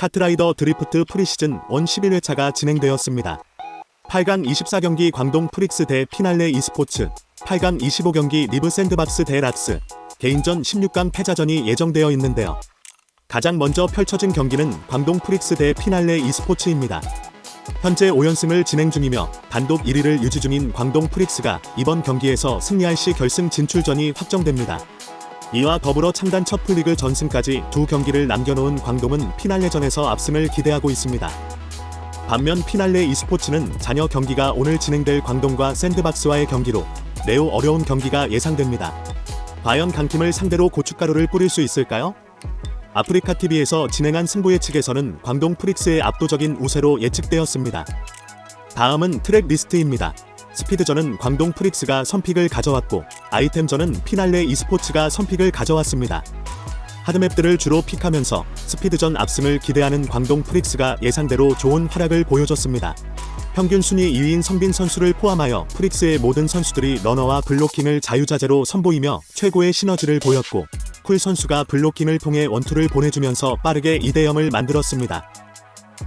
카트라이더 드리프트 프리시즌 1 11회차가 진행되었습니다. 8강 24경기 광동 프릭스 대 피날레 e스포츠, 8강 25경기 리브 샌드박스 대 락스, 개인전 16강 패자전이 예정되어 있는데요. 가장 먼저 펼쳐진 경기는 광동 프릭스 대 피날레 e스포츠입니다. 현재 5연승을 진행 중이며 단독 1위를 유지 중인 광동 프릭스가 이번 경기에서 승리할 시 결승 진출전이 확정됩니다. 이와 더불어 창단 첫 풀리그 전승까지 두 경기를 남겨놓은 광동은 피날레전에서 압승을 기대하고 있습니다. 반면 피날레 e스포츠는 잔여 경기가 오늘 진행될 광동과 샌드박스와의 경기로 매우 어려운 경기가 예상됩니다. 과연 강팀을 상대로 고춧가루를 뿌릴 수 있을까요? 아프리카 TV에서 진행한 승부 예측에서는 광동 프릭스의 압도적인 우세로 예측되었습니다. 다음은 트랙 리스트입니다. 스피드전은 광동 프릭스가 선픽을 가져왔고 아이템전은 피날레 e스포츠가 선픽을 가져왔습니다. 하드맵들을 주로 픽하면서 스피드전 압승을 기대하는 광동 프릭스가 예상대로 좋은 활약을 보여줬습니다. 평균 순위 2위인 성빈 선수를 포함하여 프릭스의 모든 선수들이 러너와 블로킹을 자유자재로 선보이며 최고의 시너지를 보였고 쿨 선수가 블로킹을 통해 원투를 보내주면서 빠르게 2대0을 만들었습니다.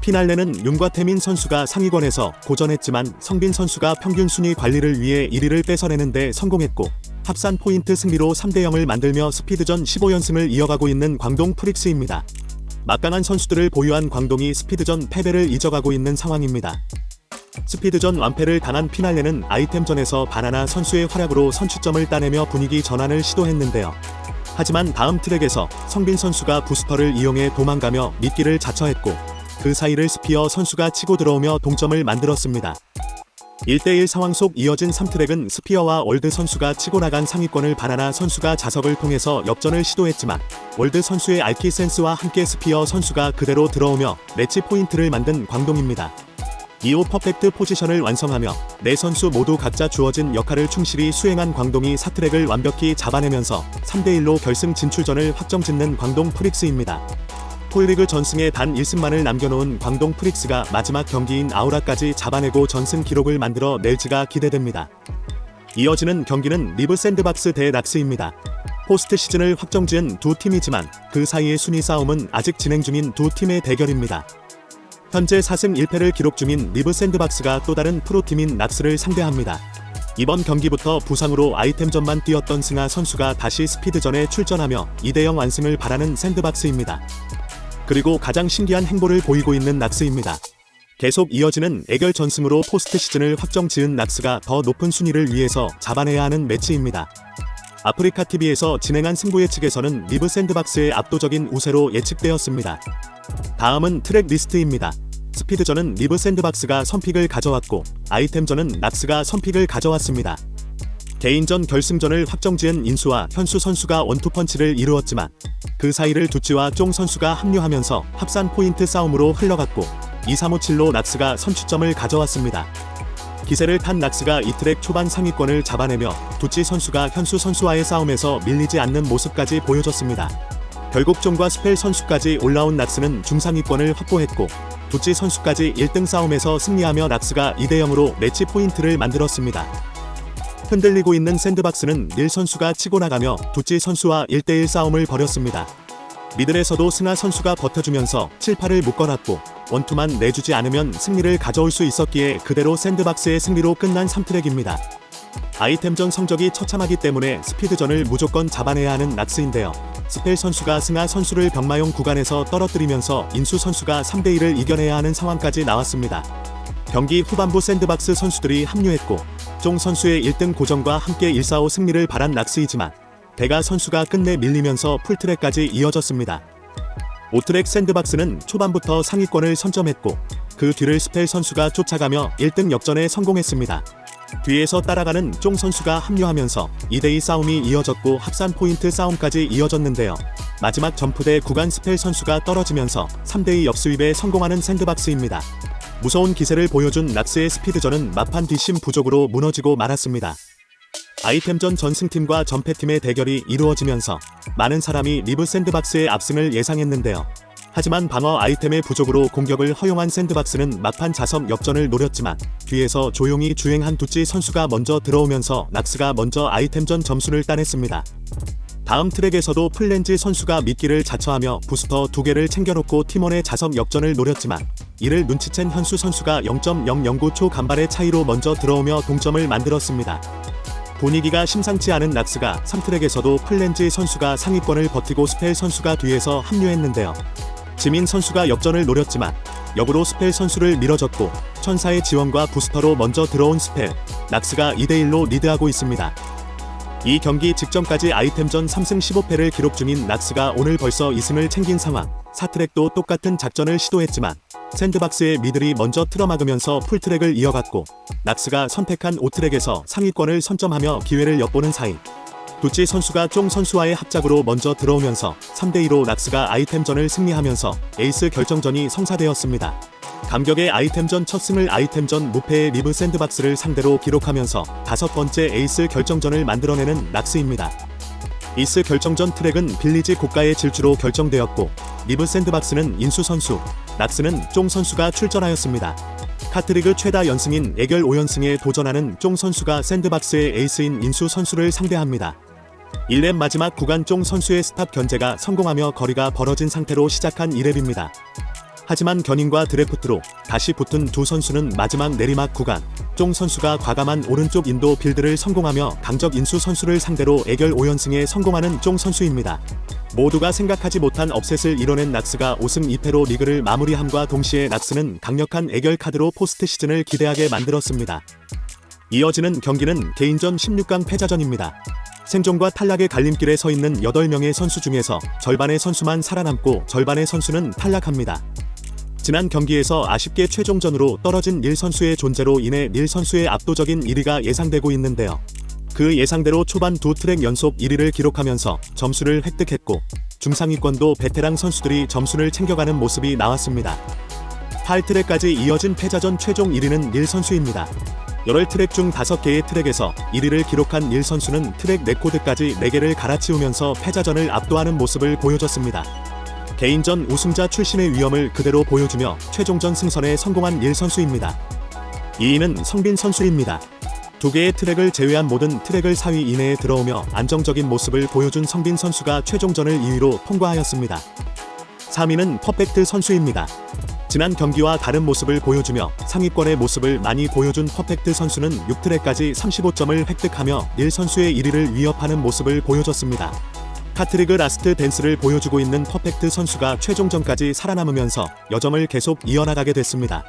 피날레는 윤과 태민 선수가 상위권에서 고전했지만 성빈 선수가 평균 순위 관리를 위해 1위를 뺏어내는데 성공했고 합산 포인트 승리로 3대 0을 만들며 스피드전 15연승을 이어가고 있는 광동 프릭스입니다. 막강한 선수들을 보유한 광동이 스피드전 패배를 이어가고 있는 상황입니다. 스피드전 완패를 당한 피날레는 아이템전에서 바나나 선수의 활약으로 선취점을 따내며 분위기 전환을 시도했는데요. 하지만 다음 트랙에서 성빈 선수가 부스터를 이용해 도망가며 미끼를 자처했고 그 사이를 스피어 선수가 치고 들어오며 동점을 만들었습니다. 1대1 상황 속 이어진 3트랙은 스피어와 월드 선수가 치고 나간 상위권을 바나나 선수가 자석을 통해서 역전을 시도했지만 월드 선수의 알키 센스와 함께 스피어 선수가 그대로 들어오며 매치 포인트를 만든 광동입니다. 이후 퍼펙트 포지션을 완성하며 네 선수 모두 각자 주어진 역할을 충실히 수행한 광동이 사트랙을 완벽히 잡아내면서 3대1로 결승 진출전을 확정짓는 광동 프릭스입니다. 폴리그 전승에 단 1승만을 남겨놓은 광동 프릭스가 마지막 경기인 아우라까지 잡아내고 전승 기록을 만들어 낼지가 기대됩니다. 이어지는 경기는 리브 샌드박스 대 락스입니다. 포스트 시즌을 확정 지은 두 팀이지만 그 사이의 순위 싸움은 아직 진행 중인 두 팀의 대결입니다. 현재 4승 1패를 기록 중인 리브 샌드박스가 또 다른 프로팀인 락스를 상대합니다. 이번 경기부터 부상으로 아이템전만 뛰었던 승하 선수가 다시 스피드전에 출전하며 2대0 완승을 바라는 샌드박스입니다. 그리고 가장 신기한 행보를 보이고 있는 락스입니다. 계속 이어지는 애결 전승으로 포스트 시즌을 확정 지은 락스가 더 높은 순위를 위해서 잡아내야 하는 매치입니다. 아프리카 TV에서 진행한 승부 예측에서는 리브 샌드박스의 압도적인 우세로 예측되었습니다. 다음은 트랙 리스트입니다. 스피드전은 리브 샌드박스가 선픽을 가져왔고 아이템전은 락스가 선픽을 가져왔습니다. 개인전 결승전을 확정지은 인수와 현수 선수가 원투펀치를 이루었지만 그 사이를 두찌와 쫑 선수가 합류하면서 합산 포인트 싸움으로 흘러갔고 2-3-5-7로 락스가 선취점을 가져왔습니다. 기세를 탄 락스가 이 트랙 초반 상위권을 잡아내며 두찌 선수가 현수 선수와의 싸움에서 밀리지 않는 모습까지 보여줬습니다. 결국 쫑과 스펠 선수까지 올라온 락스는 중상위권을 확보했고 두찌 선수까지 1등 싸움에서 승리하며 락스가 2대0으로 매치 포인트를 만들었습니다. 흔들리고 있는 샌드박스는 닐 선수가 치고 나가며 두찌 선수와 1대1 싸움을 벌였습니다. 미들에서도 승하 선수가 버텨주면서 7, 8을 묶어놨고 원투만 내주지 않으면 승리를 가져올 수 있었기에 그대로 샌드박스의 승리로 끝난 3트랙입니다. 아이템전 성적이 처참하기 때문에 스피드전을 무조건 잡아내야 하는 락스인데요. 스펠 선수가 승하 선수를 병마용 구간에서 떨어뜨리면서 인수 선수가 3대1을 이겨내야 하는 상황까지 나왔습니다. 경기 후반부 샌드박스 선수들이 합류했고 쫑 선수의 1등 고정과 함께 1-4-5 승리를 바란 락스이지만 대가 선수가 끝내 밀리면서 풀트랙까지 이어졌습니다. 오트랙 샌드박스는 초반부터 상위권을 선점했고 그 뒤를 스펠 선수가 쫓아가며 1등 역전에 성공했습니다. 뒤에서 따라가는 쫑 선수가 합류하면서 2대2 싸움이 이어졌고 합산 포인트 싸움까지 이어졌는데요. 마지막 점프대 구간 스펠 선수가 떨어지면서 3대2 역수입에 성공하는 샌드박스입니다. 무서운 기세를 보여준 락스의 스피드전은 마판 뒷심 부족으로 무너지고 말았습니다. 아이템전 전승팀과 전패팀의 대결이 이루어지면서 많은 사람이 리브 샌드박스의 압승을 예상했는데요. 하지만 방어 아이템의 부족으로 공격을 허용한 샌드박스는 막판 자석 역전을 노렸지만 뒤에서 조용히 주행한 두찌 선수가 먼저 들어오면서 락스가 먼저 아이템전 점수를 따냈습니다. 다음 트랙에서도 플렌지 선수가 미끼를 자처하며 부스터 두 개를 챙겨놓고 팀원의 자석 역전을 노렸지만 이를 눈치챈 현수 선수가 0.009초 간발의 차이로 먼저 들어오며 동점을 만들었습니다. 분위기가 심상치 않은 낙스가 3트랙에서도 플렌지 선수가 상위권을 버티고 스펠 선수가 뒤에서 합류했는데요. 지민 선수가 역전을 노렸지만 역으로 스펠 선수를 밀어줬고 천사의 지원과 부스터로 먼저 들어온 스펠, 낙스가 2대1로 리드하고 있습니다. 이 경기 직전까지 아이템전 3승 15패를 기록 중인 낙스가 오늘 벌써 2승을 챙긴 상황. 사트랙도 똑같은 작전을 시도했지만 샌드박스의 미들이 먼저 틀어막으면서 풀트랙을 이어갔고 낙스가 선택한 5트랙에서 상위권을 선점하며 기회를 엿보는 사이 두치 선수가 쫑 선수와의 합작으로 먼저 들어오면서 3대2로 낙스가 아이템전을 승리하면서 에이스 결정전이 성사되었습니다. 감격의 아이템전 첫 승을 아이템전 무패의 리브 샌드박스를 상대로 기록하면서 다섯 번째 에이스 결정전을 만들어내는 낙스입니다. 이스 결정전 트랙은 빌리지 고가의 질주로 결정되었고 리브 샌드박스는 인수 선수, 낙스는 쫑 선수가 출전하였습니다. 카트리그 최다 연승인 애결 5연승에 도전하는 쫑 선수가 샌드박스의 에이스인 인수 선수를 상대합니다. 1렙 마지막 구간 쫑 선수의 스탑 견제가 성공하며 거리가 벌어진 상태로 시작한 2렙입니다. 하지만 견인과 드래프트로 다시 붙은 두 선수는 마지막 내리막 구간 쫑 선수가 과감한 오른쪽 인도 빌드를 성공하며 강적 인수 선수를 상대로 애결 5연승에 성공하는 쫑 선수입니다. 모두가 생각하지 못한 업셋을 이뤄낸 낙스가 5승 2패로 리그를 마무리함과 동시에 낙스는 강력한 애결 카드로 포스트 시즌을 기대하게 만들었습니다. 이어지는 경기는 개인전 16강 패자전입니다. 생존과 탈락의 갈림길에 서 있는 8명의 선수 중에서 절반의 선수만 살아남고 절반의 선수는 탈락합니다. 지난 경기에서 아쉽게 최종전으로 떨어진 닐 선수의 존재로 인해 닐 선수의 압도적인 1위가 예상되고 있는데요. 그 예상대로 초반 두 트랙 연속 1위를 기록하면서 점수를 획득했고 중상위권도 베테랑 선수들이 점수를 챙겨가는 모습이 나왔습니다. 8트랙까지 이어진 패자전 최종 1위는 닐 선수입니다. 8트랙 중 5개의 트랙에서 1위를 기록한 닐 선수는 트랙 레코드까지 4개를 갈아치우면서 패자전을 압도하는 모습을 보여줬습니다. 개인전 우승자 출신의 위험을 그대로 보여주며 최종전 승선에 성공한 닐 선수입니다. 2위는 성빈 선수입니다. 두 개의 트랙을 제외한 모든 트랙을 4위 이내에 들어오며 안정적인 모습을 보여준 성빈 선수가 최종전을 2위로 통과하였습니다. 3위는 퍼펙트 선수입니다. 지난 경기와 다른 모습을 보여주며 상위권의 모습을 많이 보여준 퍼펙트 선수는 6트랙까지 35점을 획득하며 닐 선수의 1위를 위협하는 모습을 보여줬습니다. 카트리그 라스트 댄스를 보여주고 있는 퍼펙트 선수가 최종전까지 살아남으면서 여점을 계속 이어나가게 됐습니다.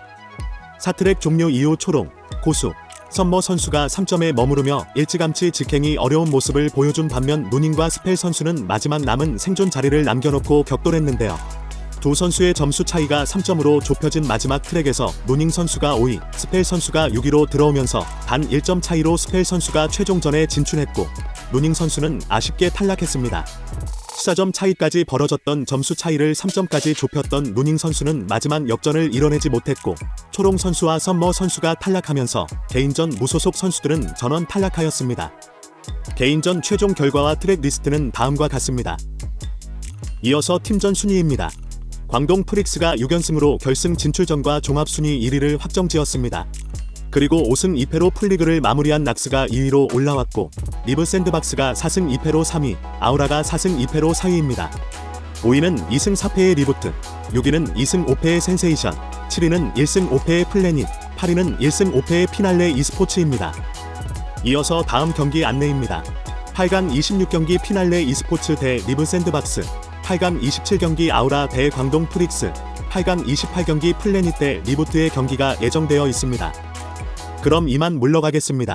사트랙 종료 이후 초롱, 고수, 선머 선수가 3점에 머무르며 일찌감치 직행이 어려운 모습을 보여준 반면 누닝과 스펠 선수는 마지막 남은 생존 자리를 남겨놓고 격돌했는데요. 두 선수의 점수 차이가 3점으로 좁혀진 마지막 트랙에서 누닝 선수가 5위, 스펠 선수가 6위로 들어오면서 단 1점 차이로 스펠 선수가 최종전에 진출했고 누닝 선수는 아쉽게 탈락했습니다. 시사점 차이까지 벌어졌던 점수 차이를 3점까지 좁혔던 누닝 선수는 마지막 역전을 이뤄내지 못했고 초롱 선수와 썸머 선수가 탈락하면서 개인전 무소속 선수들은 전원 탈락하였습니다. 개인전 최종 결과와 트랙 리스트는 다음과 같습니다. 이어서 팀전 순위입니다. 광동 프릭스가 6연승으로 결승 진출전과 종합 순위 1위를 확정지었습니다. 그리고 5승 2패로 풀리그를 마무리한 낙스가 2위로 올라왔고 리브 샌드박스가 4승 2패로 3위, 아우라가 4승 2패로 4위입니다. 5위는 2승 4패의 리부트, 6위는 2승 5패의 센세이션, 7위는 1승 5패의 플래닛, 8위는 1승 5패의 피날레 e스포츠입니다. 이어서 다음 경기 안내입니다. 8강 26경기 피날레 e스포츠 대 리브 샌드박스, 8강 27경기 아우라 대 광동 프릭스, 8강 28경기 플래닛 대 리부트의 경기가 예정되어 있습니다. 그럼 이만 물러가겠습니다.